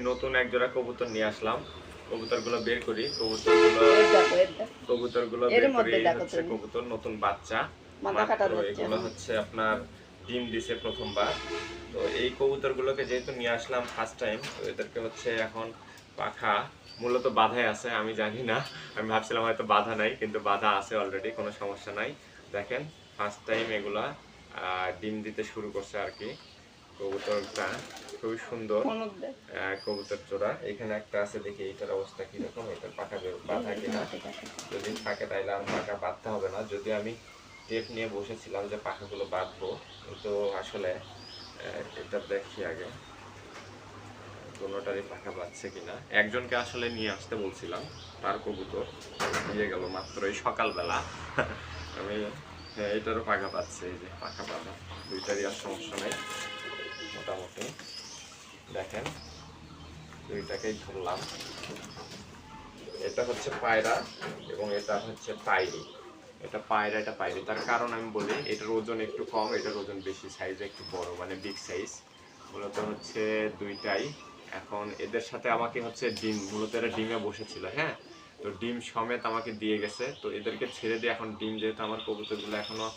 নতুন এক জোড়া কবুতর নিয়ে আসলাম। কবুতরগুলো বের করি। কবুতরগুলো কবুতরগুলো বের করি। হচ্ছে কবুতর নতুন বাচ্চা। মাত্র এগুলো হচ্ছে আপনার ডিম দিছে প্রথমবার। তো এই কবুতরগুলোকে যেহেতু নিয়ে আসলাম ফার্স্ট টাইম তো এদেরকে হচ্ছে এখন পাখা মূলত বাধাই আছে আমি জানি না। আমি ভাবছিলাম হয়তো বাধা নাই কিন্তু বাধা আছে অলরেডি কোনো সমস্যা নাই। দেখেন ফার্স্ট টাইম এগুলা আহ, ডিম দিতে শুরু করছে আর কি। কবুতরটা খুবই সুন্দর। আহ, কবুতর জোড়া। এখানে একটা আছে দেখি এটার অবস্থা কীরকম এটার পাখা বাঁধা কিনা। যদি থাকে তাহলে আর পাখা বাঁধতে হবে না। যদি আমি টেপ নিয়ে বসেছিলাম যে পাখাগুলো বাঁধবো কিন্তু আসলে এটা দেখি আগে কোনোটারই পাখা বাঁধছে কিনা। একজনকে আসলে নিয়ে আসতে বলছিলাম তার কবুতর দিয়ে গেল মাত্র এই সকালবেলা। আমি হ্যাঁ এটারও পাখা পাচ্ছে এই যে পাখা বাঁধা। দুইটারই আর সমস্যা নেই। মোটামুটি। দেখেন দুইটাকেই ধরলাম। এটা হচ্ছে পায়রা এবং এটা হচ্ছে পায়রি। এটা পায়রা এটা পায়রি। তার কারণ আমি বলি এটার ওজন একটু কম এটার ওজন বেশি সাইজ একটু বড় মানে বিগ সাইজ মূলত হচ্ছে দুইটাই। এখন এদের সাথে আমাকে হচ্ছে ডিম মূলত এরা ডিমে বসেছিল হ্যাঁ? তো ডিম সমেত আমাকে দিয়ে গেছে। তো এদেরকে ছেড়ে দিয়ে এখন ডিম যেহেতু আমার কবুতরগুলো এখনও আহ,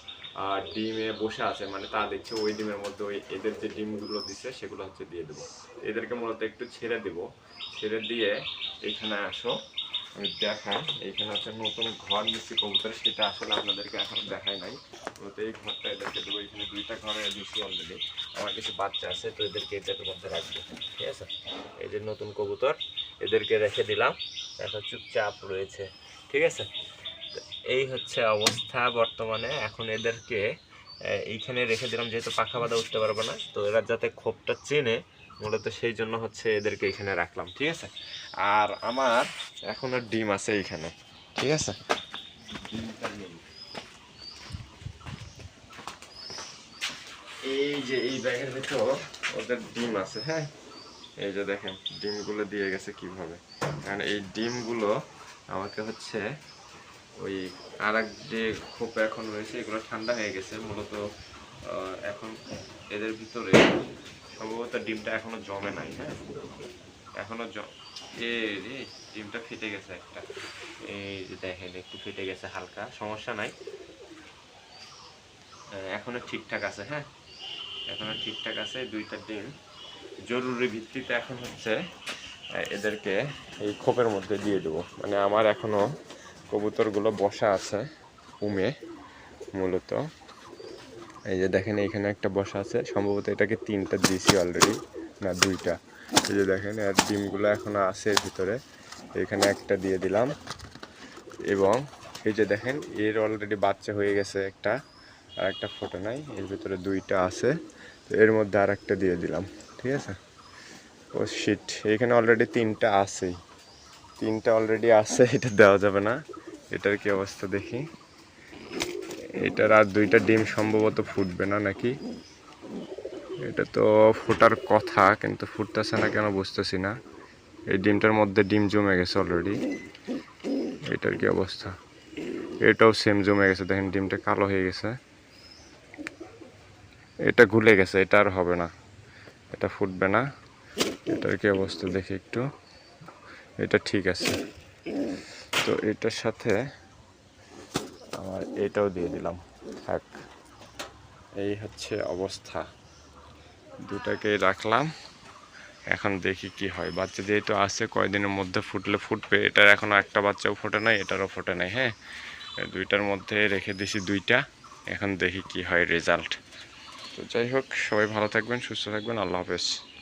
ডিমে বসে আছে মানে তা দেখছে ওই ডিমের মধ্যে ওই এদের যে ডিমগুলো দিছে, সেগুলো হচ্ছে দিয়ে দেবো। এদেরকে মূলত একটু ছেড়ে দেবো। ছেড়ে দিয়ে এখানে আসো, আমি দেখাই। এইখানে হচ্ছে নতুন ঘর নিচ্ছি কবুতর, সেটা আসলে আপনাদেরকে এখন দেখাই নাই। মূলত এই ঘরটা এদেরকে দেবো, এখানে দুইটা ঘরে দিচ্ছি অলরেডি আমার কিছু বাচ্চা আছে, তো এদেরকে এটার মধ্যে রাখব, ঠিক আছে? এই যে নতুন কবুতর, এদেরকে রেখে দিলাম। এখন চুপচাপ রয়েছে, ঠিক আছে? এই হচ্ছে অবস্থা বর্তমানে। এখন এদেরকে এইখানে রেখে দিলাম, যেহেতু পাখা বাঁধা উঠতে পারবে না, তো এরা যাতে খোপটা চেনে, মূলত সেই জন্য হচ্ছে এদেরকে এখানে রাখলাম, ঠিক আছে? আর আমার এখনও ডিম আছে এইখানে, ঠিক আছে? এই যে এই ব্যাগের ভিতর ওদের ডিম আছে হ্যাঁ? এই যে দেখেন, ডিমগুলো দিয়ে গেছে কীভাবে? কারণ এই ডিমগুলো আমাকে হচ্ছে ওই আর এক যে খোপে এখন রয়েছে, এগুলো ঠান্ডা হয়ে গেছে, মূলত এখন এদের ভিতরে সম্ভবত ডিমটা এখনও জমে নাই হ্যাঁ? এখনও এ ডিমটা ফেটে গেছে একটা। এই যে দেখেন, একটু ফেটে গেছে হালকা, সমস্যা নাই। এখনও ঠিকঠাক আছে হ্যাঁ? এখনও ঠিকঠাক আছে, দুইটা ডিম। জরুরি ভিত্তিতে এখন হচ্ছে এদেরকে এই খোপের মধ্যে দিয়ে দেবো। মানে আমার এখনও কবুতরগুলো বসা আছে উমে, মূলত। এই যে দেখেন, এইখানে একটা বসা আছে। সম্ভবত এটাকে তিনটা দিয়েছি অলরেডি না দুইটা। এই যে দেখেন এর ডিমগুলো এখনও আছে ভিতরে। এখানে একটা দিয়ে দিলাম। এবং এই যে দেখেন, এর অলরেডি বাচ্চা হয়ে গেছে একটা, আর একটা ফটো নাই। এর ভিতরে দুইটা আছে। তো এর মধ্যে আর একটা দিয়ে দিলাম, ঠিক আছে? ও শিট এখানে অলরেডি তিনটা আছেই। তিনটা অলরেডি আছে, এটা দেওয়া যাবে না। এটার কি অবস্থা দেখি? এটার আর দুইটা ডিম সম্ভবত ফুটবে না নাকি? এটা তো ফোটার কথা, কিন্তু ফুটতেছে না কেন বুঝতেছি না। এই ডিমটার মধ্যে ডিম জমে গেছে অলরেডি এটার কি অবস্থা? এটাও সেম জমে গেছে, দেখেন ডিমটা কালো হয়ে গেছে। এটা গুলে গেছে, এটা আর হবে না। এটা ফুটবে না। এটার কি অবস্থা দেখি একটু। এটা ঠিক আছে। তো এটার সাথে আমার এটাও দিয়ে দিলাম। থাক, এই হচ্ছে অবস্থা। দুটাকে রাখলাম। এখন দেখি কি হয়। বাচ্চা যেহেতু আছে, কয়দিনের মধ্যে ফুটলে ফুটবে। এটার এখন একটা বাচ্চাও ফোটে নাই, এটারও ফোটে নাই হ্যাঁ? দুইটার মধ্যে রেখে দিছি দুইটা। এখন দেখি কি হয় রেজাল্ট। তো যাই হোক, সবাই ভালো থাকবেন, সুস্থ থাকবেন। আল্লাহ হাফেজ।